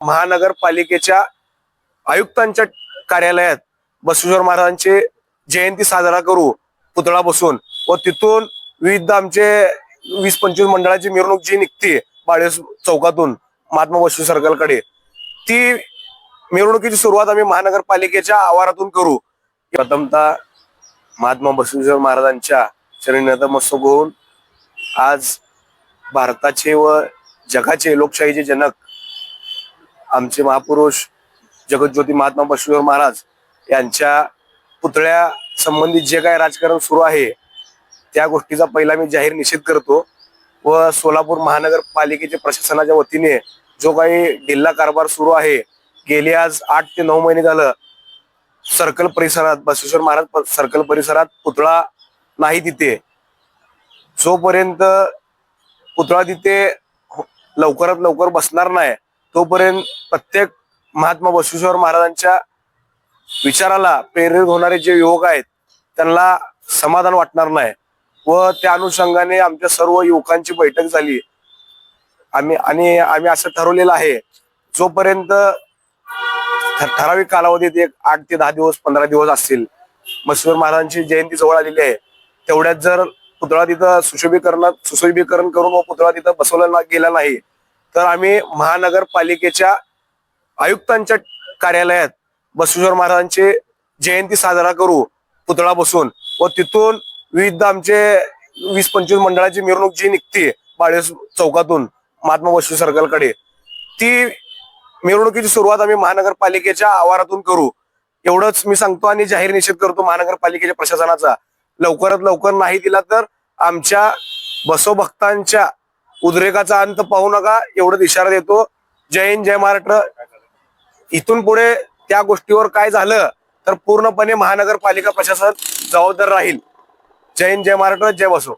महानगरपालिकेच्या आयुक्तांच्या कार्यालयात बसवेश्वर महाराजांचे जयंती साजरा करू पुतळा बसून व तिथून विविध आमचे वीस पंचवीस मंडळाची मिरवणूक जी निघते बाळे चौकातून महात्मा बसू सर्कलकडे ती मिरवणुकीची सुरुवात आम्ही महानगरपालिकेच्या आवारातून करू. प्रथमतः महात्मा बसवेश्वर महाराजांच्या शरीर मस्तक होऊन आज भारताचे व जगाचे लोकशाहीचे जनक आमचे महापुरुष जगज्योती महात्मा बसवेश्वर महाराज यांच्या पुतळ्या संबंधित जे काय राजकारण सुरू आहे त्या गोष्टीचा पहिला मी जाहीर निषेध करतो व सोलापूर महानगरपालिकेच्या प्रशासनाच्या वतीने जो काही ढिल्ला कारभार सुरू आहे गेले आज आठ ते नऊ महिने झालं सर्कल परिसरात बसवेश्वर महाराज सर्कल परिसरात पुतळा नाही तिथे. जोपर्यंत पुतळा तिथे हो-, लवकरात लवकर बसणार नाही तोपर्यंत प्रत्येक महात्मा बसवेश्वर महाराजांच्या विचाराला प्रेरित होणारे जे युवक आहेत त्यांना समाधान वाटणार नाही. व त्या अनुषंगाने आमच्या सर्व युवकांची बैठक झाली. आम्ही आणि आम्ही असं ठरवलेलं आहे जोपर्यंत ठराविक कालावधीत एक आठ ते दहा दिवस पंधरा दिवस असतील बसवेश्वर महाराजांची जयंती जवळ आलेली आहे तेवढ्यात जर पुतळा तिथं सुशोभीकरणात सुशोभीकरण करून व पुतळा तिथं बसवला गेला नाही तर आम्ही महानगरपालिकेच्या आयुक्तांच्या कार्यालयात बसवेश्वर महाराजांची जयंती साजरा करू पुतळा बसून व तिथून विविध आमचे वीस पंचवीस मंडळाची मिरवणूक जी निघते बाळे चौकातून महात्मा बसवेश्वर सर्कलकडे ती मिरवणुकीची सुरुवात आम्ही महानगरपालिकेच्या आवारातून करू. एवढंच मी सांगतो आणि जाहीर निषेध करतो महानगरपालिकेच्या प्रशासनाचा. लवकरात लवकर नाही दिला तर आमच्या बसोभक्तांच्या उद्रेकाचा अंत पाहू नका एवढंच इशारा देतो. जय हिंद जय महाराष्ट्र. इथून पुढे त्या गोष्टीवर काय झालं तर पूर्णपणे महानगरपालिका प्रशासन जबाबदार राहील. जय हिंद जय महाराष्ट्र जय बसव